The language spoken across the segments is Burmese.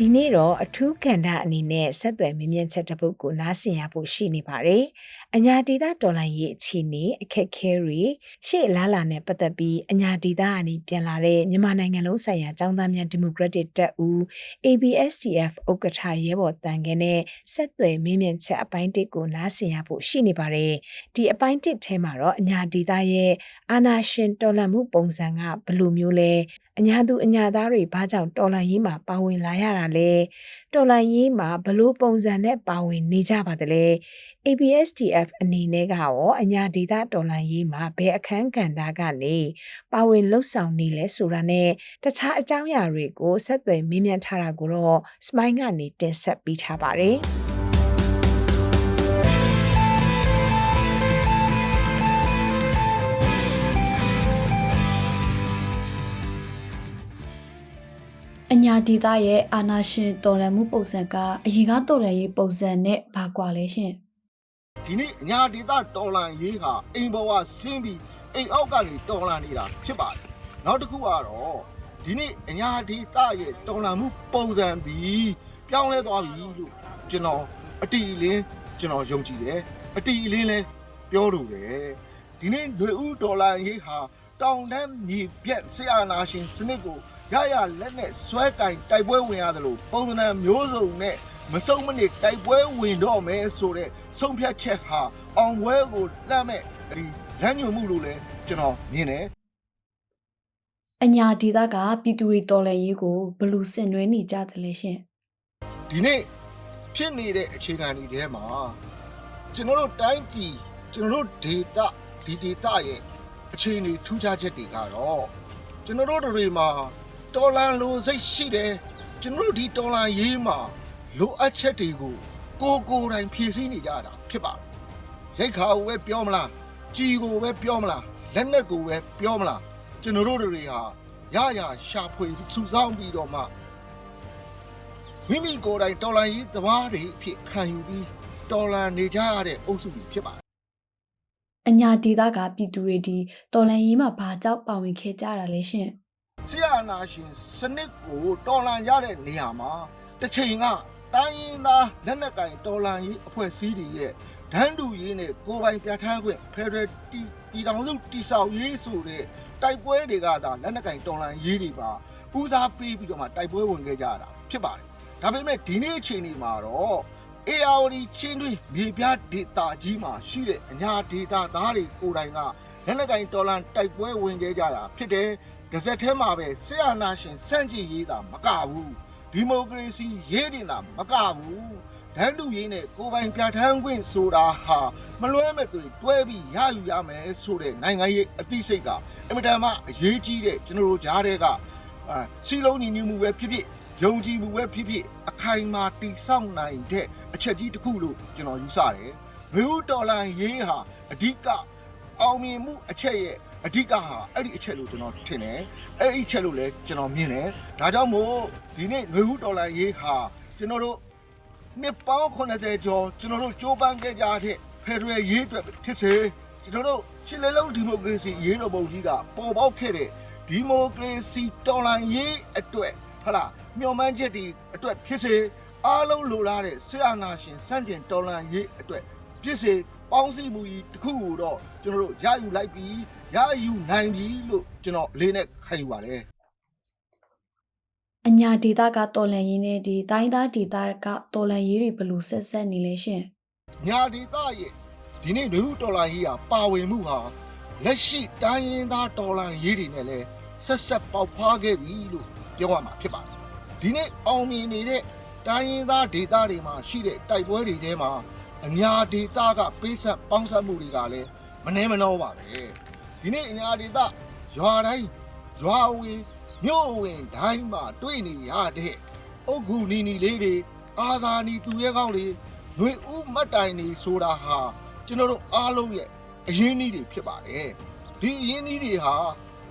ဒီနေ့တော့အထူးကဏ္ဍအနေနဲ့ဆက်သွယ်မြင်းမြန်းချက်တစ်ပုဒ်ကိုနားဆင်ရဖို့ရှိနေပါတယ်။အညာဒေတာတော်လိုင်းရေးအခြေအနေအခက်ခဲတွေရှေ့လာလာနဲ့ပတ်သက်ပြီးအညာဒေတာအနေပြန်လာတဲ့မြန်မာနိုင်ငံလုံးဆိုင်ရာចောင်းသားများဒီမိုကရက်တစ်တပ်ဦး ABSDF ဥက္ကဋ္ဌရဲဘော်တန်ခင်းနဲ့ဆက်သွယ်မြင်းမြန်းချက်အပိုင်းတစ်ကိုနားဆင်ရဖို့ရှိနေပါတယ်။ဒီအပိုင်းတစ်ထဲမှာတော့အညာဒေတာရဲ့အာနာရှင်တော်လှန်မှုပုံစံကဘယ်လိုမျိုးလဲ အညာသူအညာသားတွေဘာကြောင့်တော်လှန်ရေးမှာပါဝင်လာရတာလဲတော်လှန်ရေးမှာဘလို့ပုံစံနဲ့ပါဝင်နေကြပါသလဲ ABSDF အနေနဲ့ကရောအညာဒေတာတော်လှန်ရေးမှာဘယ်အခန်းကဏ္ဍကနေပါဝင်လှုပ်ဆောင်နေလဲဆိုတာနဲ့တခြားအကြောင်းအရာတွေကိုဆက်သွယ်မေးမြန်းထားတာကိုတော့ Smile ကနေတင်ဆက်ပေးထားပါတယ်။ အညာဒေတာရဲ့အာနာရှင်တော်လှန်မှုပုံစံကအရင်ကတော်လှန်ရေးပုံစံနဲ့ဘာကွာလဲရှင်ဒီနေ့အညာဒေတာတော်လန်ရေးဟာအိမ်ပေါ်ကဆင်းပြီးအိမ်အောက်ကနေတော်လန်နေတာဖြစ်ပါတယ်နောက်တစ်ခုကတော့ဒီနေ့အညာဒေတာရဲ့တော်လန်မှုပုံစံသည်ပြောင်းလဲသွားပြီလို့ကျွန်တော်အတီအလင်းကျွန်တော်ယုံကြည်တယ်အတီအလင်းလဲပြောလို့တယ်ဒီနေ့ຫນွေဦးဒေါ်လာရေးဟာတောင်တန်းမြေပြက်ဆရာနာရှင်စနစ်ကို ရရလက်နဲ့ဆွဲကင်တိုက်ပွဲဝင်ရတယ်လို့ပုံစံမျိုးစုံနဲ့မစုံမနစ်တိုက်ပွဲဝင်တော့မယ်ဆိုတဲ့ဆုံးဖြတ်ချက်ဟာအောင်ပွဲကိုလှမ်းမဲ့ဒီလမ်းညွှန်မှုလို့လည်းကျွန်တော်မြင်တယ်အညာဒေတာကပြည်သူတွေတော်လှန်ရေးကိုဘယ်လို့ဆင်နွှဲနေကြတယ်လဲရှင်ဒီနေ့ဖြစ်နေတဲ့အခြေခံတွေထဲမှာကျွန်တော်တို့တိုင်းပြည်ကျွန်တော်တို့ဒေတာဒီဒေတာရဲ့အခြေအနေထူးခြားချက်တွေကတော့ကျွန်တော်တို့တွေမှာ တော်လန်လိုစိတ်ရှိတယ်ကျွန်တော်တို့ဒီတော်လန်ရေးမှာလိုအပ်ချက်တွေကိုကိုယ်ကိုယ်တိုင်ဖြည့်ဆည်းနေကြတာဖြစ်ပါတယ်ရိတ်ခါကိုပဲပြောမလားကြည်ကိုပဲပြောမလားလက်နက်ကိုပဲပြောမလားကျွန်တော်တို့တွေဟာရရရှာဖွေစုဆောင်းပြီးတော့မှမိမိကိုယ်တိုင်တော်လန်ရေးသမားတွေအဖြစ်ခံယူပြီးတော်လန်နေကြရတဲ့အုပ်စုတွေဖြစ်ပါတယ်အညာဒေတာကပြည်သူတွေဒီတော်လှန်ရေးမှာဘာကြောင့်ပါဝင်ခဲ့ကြတာလဲရှင်။ ဆရာနာရှင်စနစ်ကိုတော်လန်ရတဲ့နေရာမှာတစ်ချိန်ကတိုင်းရင်းသားလက်နက်ကင်တော်လန်ရေးအဖွဲ့အစည်းတွေရဲ့ဒန်းတူရေးနဲ့ကိုယ်ပိုင်ပြဋ္ဌာန်းခွင့်ဖက်ဒရယ်တီတီတောင်စုတိဆောက်ရေးဆိုတဲ့တိုက်ပွဲတွေကသာလက်နက်ကင်တော်လန်ရေးတွေပါဦးစားပေးပြီးတော့မှတိုက်ပွဲဝင်ခဲ့ကြတာဖြစ်ပါတယ်။ဒါပေမဲ့ဒီနေ့အချိန်ဒီမှာတော့ ARD ချင်းတွင်းမြေပြဒေတာကြီးမှာရှိတဲ့အညာဒေတာသားတွေကိုယ်တိုင်ကလက်နက်ကင်တော်လန်တိုက်ပွဲဝင်ခဲ့ကြတာဖြစ်တယ်။ တစ်စက်ထဲမှာပဲဆရာနာရှင်စန့်ကျင်ရေးတာမကဘူး။ဒီမိုကရေစီရေးတင်တာမကဘူး။ဒန်းတူရေးနဲ့ကိုယ်ပိုင်ပြဋ္ဌာန်းခွင့်ဆိုတာဟာမလွဲမဲ့သူတွဲပြီးရယူရမယ်ဆိုတဲ့နိုင်ငံရေးအသိစိတ်ကအင်မတန်မှအရေးကြီးတဲ့ကျွန်တော်တို့ကြားတဲ့ကအာစီလုံးညီညွတ်မှုပဲဖြစ်ဖြစ်ယုံကြည်မှုပဲဖြစ်ဖြစ်အခိုင်အမာတည်ဆောက်နိုင်တဲ့အချက်ကြီးတစ်ခုလို့ကျွန်တော်ယူဆတယ်။မြို့တော်လန်ရေးဟာအဓိကအောင်မြင်မှုအချက်ရဲ့ အဓိကဟာအဲ့ဒီအချက်လို့ကျွန်တော်ထင်တယ်။အဲ့ဒီအချက်လို့လည်းကျွန်တော်မြင်တယ်။ဒါကြောင့်မို့ဒီနေ့မြို့တော်လန်ရေးဟာကျွန်တော်တို့နှစ်ပေါင်း80ကျော်ကျွန်တော်တို့ကြိုးပမ်းခဲ့ကြတဲ့ဖက်ဒရယ်ရေးအတွက်ဖြစ်စေကျွန်တော်တို့ရှစ်လေးလုံးဒီမိုကရေစီရေးတော်ပုံကြီးကပေါ်ပေါက်ခဲ့တဲ့ဒီမိုကရေစီတော်လှန်ရေးအတွက်ဟတ်လာမျှော်မှန်းချက်တွေအတွက်ဖြစ်စေအားလုံးလိုလားတဲ့ဆရာနာရှင်စန့်ကျင်တော်လှန်ရေးအတွက်ဖြစ်စေပေါင်းစည်းမှုကြီးတစ်ခုကိုတော့ကျွန်တော်တို့ရယူလိုက်ပြီး ရယူနိုင်ပြီလို့ကျွန်တော်အလေးနဲ့ခံယူပါတယ်အညာဒေတာကတော်လှန်ရေးနဲ့ဒီတိုင်းသားဒေတာကတော်လှန်ရေးတွေဘယ်လို့ဆက်ဆက်နေလဲရှင်ညာဒေသရဲ့ဒီနေ့လူဒေါ်လာရေးဟာပါဝင်မှုဟာလက်ရှိတိုင်းရင်းသားဒေါ်လာရေးတွေနဲ့လည်းဆက်ဆက်ပေါက်ဖွားခဲ့ပြီလို့ပြောရမှာဖြစ်ပါတယ်ဒီနေ့အောင်မြင်နေတဲ့တိုင်းရင်းသားဒေသတွေမှာရှိတဲ့တိုက်ပွဲတွေထဲမှာအညာဒေသကပေးဆက်ပေါင်းဆက်မှုတွေကလည်းမနှဲမနှောပါပဲ ဒီနေ့အညာဒေသရွာတိုင်းရွာဝင်မြို့ဝင်တိုင်းမှာတွေ့နေရတဲ့အုတ်ဂူနီနီလေးတွေအာဇာနီသူရဲကောင်းတွေຫນွေဥမတ်တိုင်နေဆိုတာဟာကျွန်တော်တို့အားလုံးရဲ့အရင်းအနှီးတွေဖြစ်ပါတယ်ဒီအရင်းအနှီးတွေဟာ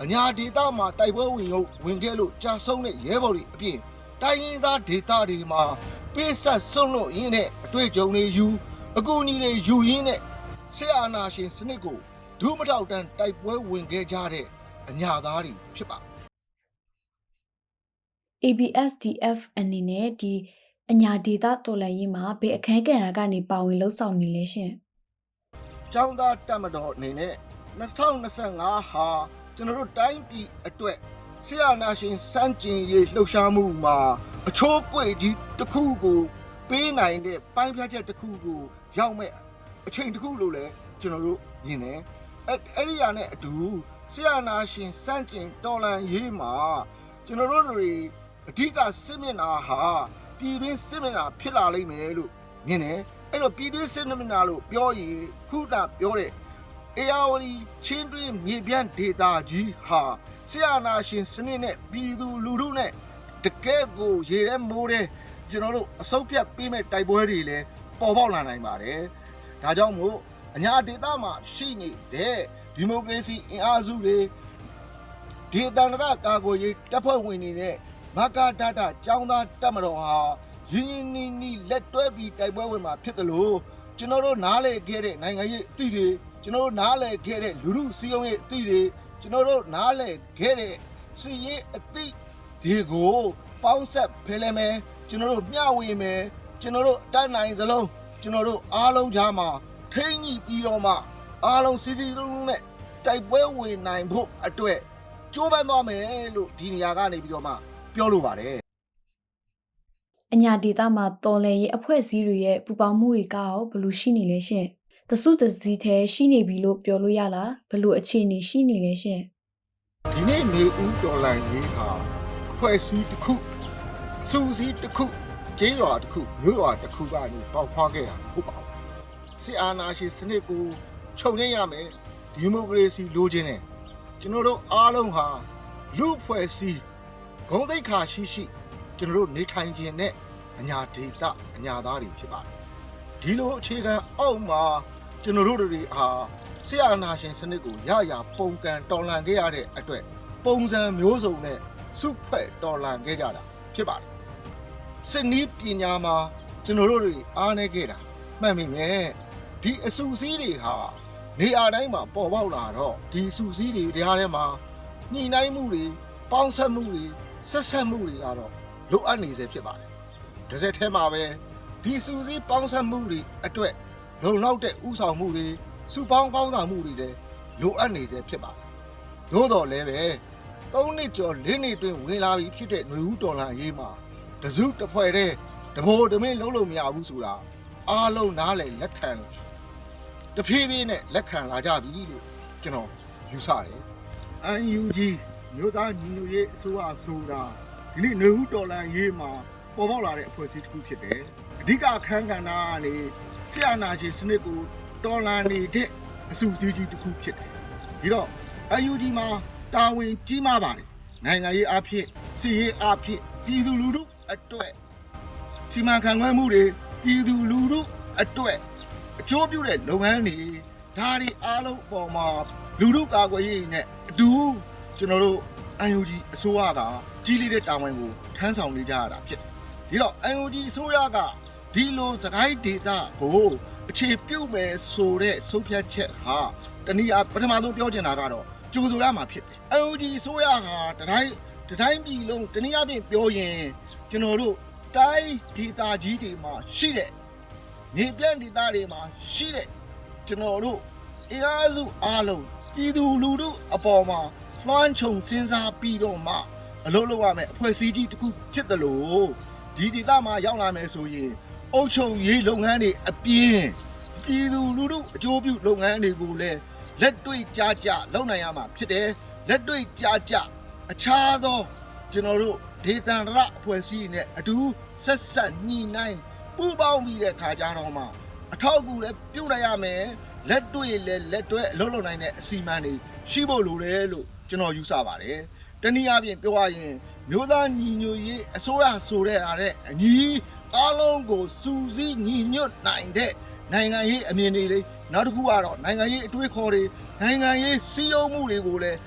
အညာဒေတာမှာတိုက်ပွဲဝင်ရုပ်ဝင်ခဲ့လို့ကြာဆုံးတဲ့ရဲဘော်တွေအပြင်တိုင်းရင်းသားဒေတာတွေမှာပိဆက်ဆွန့်လို့ရင်းတဲ့အတွေ့အကြုံတွေယူအကူအညီတွေယူရင်းနဲ့ဆရာနာရှင်စနစ်ကို ဒုမထောက်တန်းတိုက်ပွဲဝင်ခဲ့ကြတဲ့အညာသားတွေဖြစ်ပါ ABSDF အနေနဲ့ဒီအညာဒေတာတော်လှန်ရေးမှာဘယ်အခန်းကဏ္ဍကနေပါဝင်လှုပ်ဆောင်နေလဲရှင်ကျောင်းသားတက်မတော်အနေနဲ့2025ဟာကျွန်တော်တို့တိုင်းပြည်အတွက်ဆရာနာရှင်စန်းကျင်ရေးလှုပ်ရှားမှုမှာအချိုးကွေကြီးတစ်ခုကိုပေးနိုင်တဲ့ပိုင်းဖြတ်ချက်တစ်ခုကိုရောက်မဲ့အချိန်တစ်ခုလို့လည်းကျွန်တော်တို့မြင်တယ် အဲ့အဲ့ဒီရနဲ့အတူဆရာနာရှင်စန်းကျင်တော်လန်ရေးမှာကျွန်တော်တို့တွေအဓိကစစ်မျက်နှာဟာပြည်တွင်းစစ်မျက်နှာဖြစ်လာလိမ့်မယ်လို့မြင်တယ်အဲ့တော့ပြည်တွင်းစစ်မျက်နှာလို့ပြောရင်ခုနပြောတဲ့အေယာဝတီချင်းတွင်းမြေပြန့်ဒေတာကြီးဟာဆရာနာရှင်စနစ်နဲ့ပြည်သူလူထုနဲ့တကယ်ကိုရေထဲမိုးတဲ့ကျွန်တော်တို့အစုပ်ပြတ်ပေးမဲ့တိုက်ပွဲတွေလည်းပေါ်ပေါက်လာနိုင်ပါတယ်။ဒါကြောင့်မို့ အညာဒေတာမှာရှိနေတဲ့ဒီမိုကရေစီအင်အားစုတွေဒီတန္တရကာကွယ်ရေးတပ်ဖွဲ့ဝင်တွေနဲ့မကဒတာចောင်းသားတပ်မတော်ဟာရင်းရင်းနှီးနှီးလက်တွဲပြီးတိုက်ပွဲဝင်မှာဖြစ်တယ်လို့ကျွန်တော်တို့နားလည်ခဲ့တဲ့နိုင်ငံရေးအသည့်တွေကျွန်တော်တို့နားလည်ခဲ့တဲ့လူမှုစီယုံရေးအသည့်တွေကျွန်တော်တို့နားလည်ခဲ့တဲ့စီရေးအသည့်တွေကိုပေါင်းဆက်ဖယ်လဲမယ်ကျွန်တော်တို့မျှဝေမယ်ကျွန်တော်တို့အတတ်နိုင်စလုံးကျွန်တော်တို့အားလုံးကြားမှာ ထိမ့်ညှိပြီးတော့မှအားလုံးစီစီလုံးလုံးနဲ့တိုက်ပွဲဝင်နိုင်ဖို့အတွက်ကြိုးပမ်းသွားမယ်လို့ဒီနေရာကနေပြီးတော့မှပြောလိုပါတယ်အညာဒေတာမှာတော်လှန်ရေးအဖွဲ့အစည်းတွေရဲ့ပူပေါင်းမှုတွေကရောဘယ်လိုရှိနေလဲရှင်တစုတစည်းသေးရှိနေပြီလို့ပြောလို့ရလားဘယ်လိုအခြေအနေရှိနေလဲရှင်ဒီနေ့နေဦးဒေါ်လာရေးဟာအဖွဲ့အစည်းတစ်ခုအစုအစည်းတစ်ခုကျေးရွာတစ်ခုမြို့ရွာတစ်ခုကနေပေါက်ဖွားခဲ့တာမဟုတ်ပါဘူး စစ်အာဏာရှင်စနစ်ကိုချုပ်ငြိမ်းရမယ်ဒီမိုကရေစီလိုချင်တယ်ကျွန်တော်တို့အားလုံးဟာလူအဖွဲ့အစည်းဂုဏ်သိက္ခာရှိရှိကျွန်တော်တို့နေထိုင်ခြင်းနဲ့အညာဒေတာအညာသားတွေဖြစ်ပါတယ်ဒီလိုအခြေခံအောက်မှာကျွန်တော်တို့တွေအားဆရာနာရှင်စနစ်ကိုရရပုံကန်တော်လှန်ခဲ့ရတဲ့အတွက်ပုံစံမျိုးစုံနဲ့စုဖွဲ့တော်လှန်ခဲ့ကြတာဖြစ်ပါတယ်စစ်နီးပညာမှာကျွန်တော်တို့တွေအားနေခဲ့တာမှတ်မိမယ် ဒီအစုစည်းတွေဟာနေရာတိုင်းမှာပေါ်ပေါက်လာတော့ဒီအစုစည်းတွေတရားထဲမှာညှိနှိုင်းမှုတွေပေါင်းဆက်မှုတွေဆက်ဆက်မှုတွေကတော့လိုအပ်နေစေဖြစ်ပါတယ်တစ်စက်ထဲမှာပဲဒီအစုစည်းပေါင်းဆက်မှုတွေအတွက်လုံလောက်တဲ့ဥဆောင်မှုတွေစုပေါင်းကောင်းဆောင်မှုတွေလည်းလိုအပ်နေစေဖြစ်ပါတယ်သို့တော်လည်းပဲ၃နှစ်ကျော်၄နှစ်တွင်ဝင်လာပြီဖြစ်တဲ့ຫນွေဦးတော်လာရေးမှာတစုတစ်ဖွဲ့တည်းတဘိုးတမင်းလုံးလို့မရဘူးဆိုတာအားလုံးနားလည်လက်ခံ တဖြည်းဖြည်းနဲ့လက်ခံလာကြပြီလို့ကျွန်တော်ယူဆတယ် UNG မြို့သားညီညွတ်ရေးအစိုးရဆိုတာဒီနေ့ຫນွေဦးတော်လာရေးမှာပေါ်ပေါက်လာတဲ့အဖွဲ့အစည်းတစ်ခုဖြစ်တယ်အဓိကအခန်းကဏ္ဍကနေဆရာနာရှင်စနစ်ကိုတော်လာနေတဲ့အစုအစည်းကြီးတစ်ခုဖြစ်တယ်ဒီတော့ UNG မှာတာဝန်ကြီးမားပါတယ်နိုင်ငံရေးအဖြစ်စီရေးအဖြစ်ပြည်သူလူထုအတွက်စီမံခန့်ခွဲမှုတွေပြည်သူလူထုအတွက်အ ကျိုးပြုတဲ့လုပ်ငန်းတွေဒါတွေအားလုံးအပေါ်မှာလူထုကာကွယ်ရေးနဲ့အတူကျွန်တော်တို့ UNG အစိုးရကကြီးလေးတဲ့တာဝန်ကိုထမ်းဆောင်နေကြရတာဖြစ်တယ်ဒီတော့ UNG အစိုးရကဒီလိုစကိုင်းဒေတာကိုအခြေပြုတ်မယ်ဆိုတဲ့ဆုံးဖြတ်ချက်ဟာတနည်းအားပထမဆုံးပြောချင်တာကတော့ကြိုဆိုရမှာဖြစ်တယ်။ UNG ဆိုရဟာတတိုင်းတတိုင်းပြည်လုံးတနည်းအားဖြင့်ပြောရင်ကျွန်တော်တို့တိုင်းဒေတာကြီးတွေမှာရှိတဲ့ မြေပြန့်ဒေတာတွေမှာရှိတဲ့ကျွန်တော်တို့အင်အားစုအားလုံးပြည်သူလူထုအပေါ်မှာလွှမ်းခြုံစဉ်းစားပြီးတော့မှအလုပ်လုပ်ရမယ်အဖွဲ့အစည်းကြီးတစ်ခုဖြစ်တယ်လို့ဒီဒေတာမှာရောက်လာမယ်ဆိုရင်အုပ်ချုပ်ရေးလုပ်ငန်းတွေအပြင်ပြည်သူလူထုအကျိုးပြုလုပ်ငန်းတွေကိုလည်းလက်တွေ့ကြကြလုပ်နိုင်ရမှာဖြစ်တယ်လက်တွေ့ကြကြအခြားသောကျွန်တော်တို့ဒေသန္တရအဖွဲ့အစည်းနဲ့အတူဆက်ဆက်ညှိနှိုင်း ပူးပေါင်းပြီးတဲ့ခါကြတော့မှအထောက်အကူလည်းပြုတ်လိုက်ရမယ်လက်တွေ့လည်းလက်တွဲအလုပ်လုပ်နိုင်တဲ့အစီအမံတွေရှိဖို့လိုတယ်လို့ကျွန်တော်ယူဆပါတယ်တနည်းအားဖြင့်ပြောရရင်မြို့သားညီညွတ်ရေးအစိုးရဆိုတဲ့အားနဲ့အညီအားလုံးကိုစူးစီးညီညွတ်နိုင်တဲ့နိုင်ငံရေးအမြင်တွေလေနောက်တစ်ခုကတော့နိုင်ငံရေးအတွေးခေါ်တွေနိုင်ငံရေးစည်းရုံးမှုတွေကိုလည်း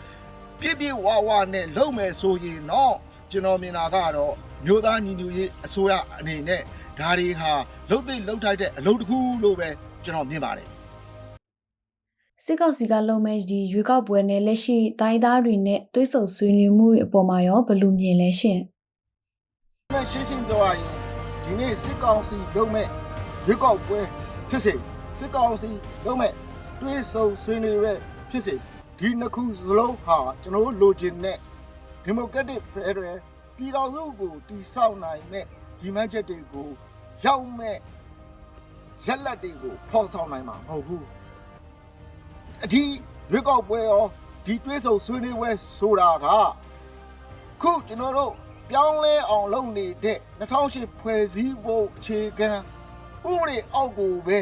ပြည့်ပြည့်ဝဝနဲ့လုပ်မယ်ဆိုရင်တော့ကျွန်တော်မြင်တာကတော့မြို့သားညီညွတ်ရေးအစိုးရအနေနဲ့ ဒါတွေဟာလုတ်သိပ်လုတ်ထိုက်တဲ့အလုပ်တစ်ခုလို့ပဲကျွန်တော်မြင်ပါတယ်စစ်ကောက်စီကလုံမဲ့ဒီရွေးကောက်ပွဲနဲ့လက်ရှိတိုင်းသားတွေနဲ့တွဲဆုံဆွေးနွေးမှုတွေအပေါ်မှာရောဘယ်လိုမြင်လဲရှင်။နဲ့ရှင်းရှင်းပြောရရင်ဒီနေ့စစ်ကောင်စီလုံးမဲ့ရွေးကောက်ပွဲဖြစ်စေစစ်ကောင်စီလုံးမဲ့တွေးဆုံဆွေးနွေးရဲဖြစ်စေဒီနှစ်ခုစလုံးဟာကျွန်တော်တို့လိုချင်တဲ့ဒီမိုကရက်တစ်ဖက်ဒရယ်ပြည်တော်စုကိုတည်ဆောက်နိုင်မဲ့ဒီမှန်းချက်တွေကို ရောက်မဲ့ရက်လက်တွေကိုဖော်ဆောင်နိုင်မှာမဟုတ်ဘူး။အဒီရွေးကောက်ပွဲရောဒီတွေးဆုံဆွေးနွေးပွဲဆိုတာကခုကျွန်တော်တို့ပြောင်းလဲအောင်လုပ်နေတဲ့2008ဖွဲ့စည်းပုံအခြေခံဥပဒေအောက်ကိုပဲ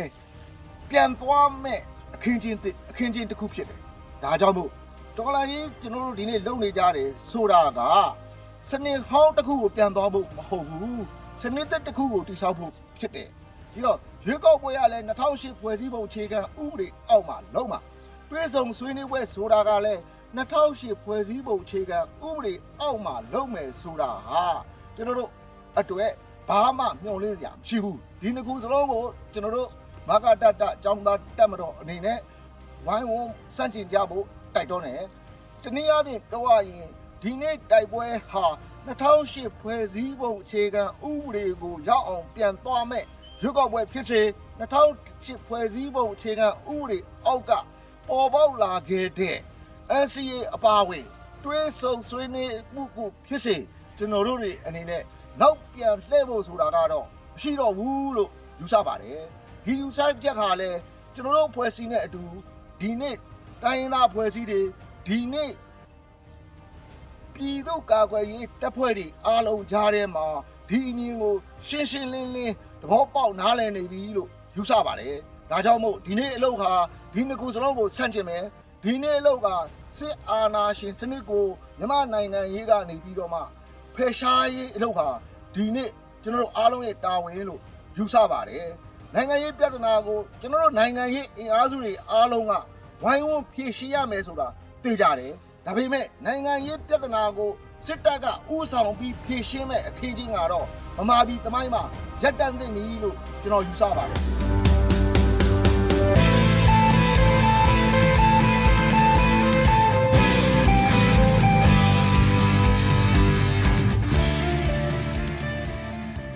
ပြန်သွားမဲ့အခင်းချင်းတစ်အခင်းချင်းတစ်ခုဖြစ်တယ်။ဒါကြောင့်မို့တော်လာကြီးကျွန်တော်တို့ဒီနေ့လုပ်နေကြတယ်ဆိုတာကစနစ်ဟောင်းတစ်ခုကိုပြန်သွားဖို့မဟုတ်ဘူး။ စနစ်သက်တစ်ခုကိုတည်ဆောက်ဖို့ဖြစ်တယ်။ဒီတော့ရွေးကောက်ပွဲရလဲ2008ဖွဲ့စည်းပုံအခြေခံဥပဒေအောက်မှာလုံးမှာတွဲဆုံဆွေးနွေးပွဲဆိုတာကလည်း2008ဖွဲ့စည်းပုံအခြေခံဥပဒေအောက်မှာလုပ်မယ်ဆိုတာဟာကျွန်တော်တို့အတွက်ဘာမှမျှော်လင့်စရာမရှိဘူးဒီနှစ်ခုစလုံးကိုကျွန်တော်တို့မကတတအကြောင်းသားတက်မတော်အနေနဲ့ဝိုင်းဝန်းစန့်ကျင်ကြဖို့တိုက်တွန်းတယ်တနည်းအားဖြင့်ပြောရရင်ဒီနေ့တိုက်ပွဲဟာ 2008ဖွဲ့စည်းပုံအခြေခံဥပဒေကိုရောက်အောင်ပြန်သွားမဲ့ရွေးကောက်ပွဲဖြစ်စေ2008ဖွဲ့စည်းပုံအခြေခံဥပဒေအောက်ကပေါ်ပေါက်လာခဲ့တဲ့ NCA အပါအဝင်တွဲဆုံဆွေးနွေးမှုကိုဖြစ်စေကျွန်တော်တို့တွေအနေနဲ့နောက်ပြန်လှည့်ဖို့ဆိုတာကတော့မရှိတော့ဘူးလို့ယူဆပါတယ်ဒီယူဆချက်ဟာလည်းကျွန်တော်တို့ဖွဲ့စည်းတဲ့အတူဒီနေ့တိုင်းရင်းသားဖွဲ့စည်းတွေဒီနေ့ ပြည်သူ့ကာကွယ်ရေးတပ်ဖွဲ့တွေအားလုံးကြားထဲမှာဒီအမြင်ကိုရှင်းရှင်းလင်းလင်းသဘောပေါက်နားလည်နေပြီလို့ယူဆပါတယ်ဒါကြောင့်မို့ဒီနေ့အလုပ်ဟာဒီနှစ်ခုစလုံးကိုဆန့်ကျင်မယ်ဒီနေ့အလောက်ကစစ်အာဏာရှင်စနစ်ကိုမြန်မာနိုင်ငံရေးကနေပြီးတော့မှဖယ်ရှားရေးအလုပ်ဟာဒီနေ့ကျွန်တော်တို့အားလုံးရဲ့တာဝန်လို့ယူဆပါတယ်နိုင်ငံရေးပြဿနာကိုကျွန်တော်တို့နိုင်ငံရေးအင်အားစုတွေအားလုံးကဝိုင်းဝန်းဖြေရှင်းရမယ်ဆိုတာသိကြတယ် ဒါပေမဲ့နိုင်ငံရေးပြဿနာကိုစစ်တပ်ကဥဆောင်ပြီးဖြေရှင်းမဲ့အခင်းချင်းကတော့မမာပြည်တမိုင်းမှာရက်တန့်သိနေပြီလို့ကျွန်တော်ယူဆပါတယ်